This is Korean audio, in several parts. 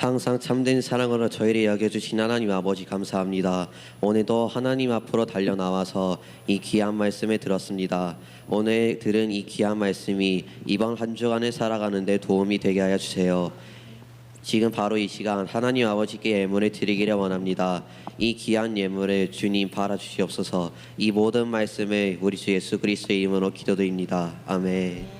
항상 참된 사랑으로 저희를 여겨주신 하나님 아버지 감사합니다. 오늘도 하나님 앞으로 달려나와서 이 귀한 말씀을 들었습니다. 오늘 들은 이 귀한 말씀이 이번 한 주간을 살아가는데 도움이 되게 하여 주세요. 지금 바로 이 시간 하나님 아버지께 예물을 드리기를 원합니다. 이 귀한 예물을 주님 받아주시옵소서. 이 모든 말씀을 우리 주 예수 그리스도의 이름으로 기도드립니다. 아멘.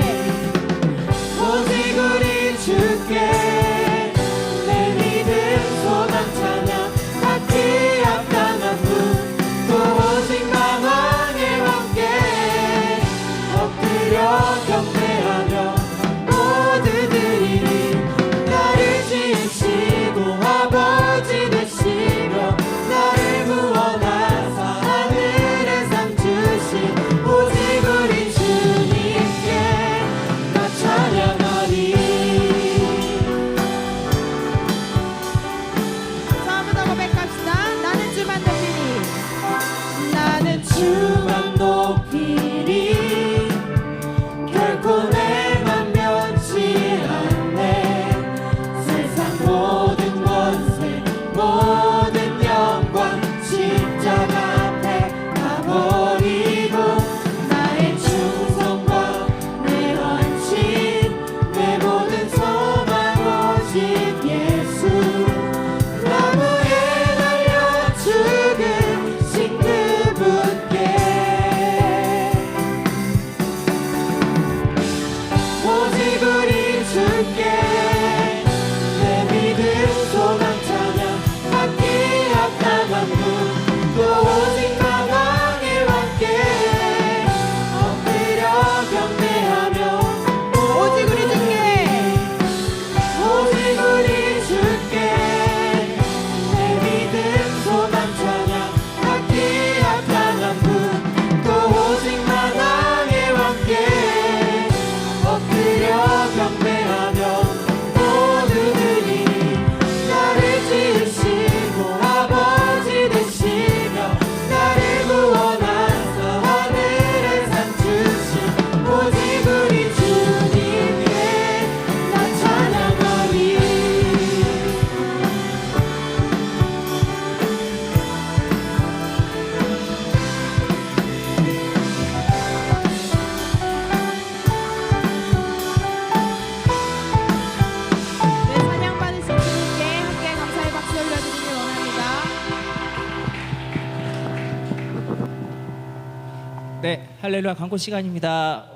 네, 할렐루야 광고 시간입니다.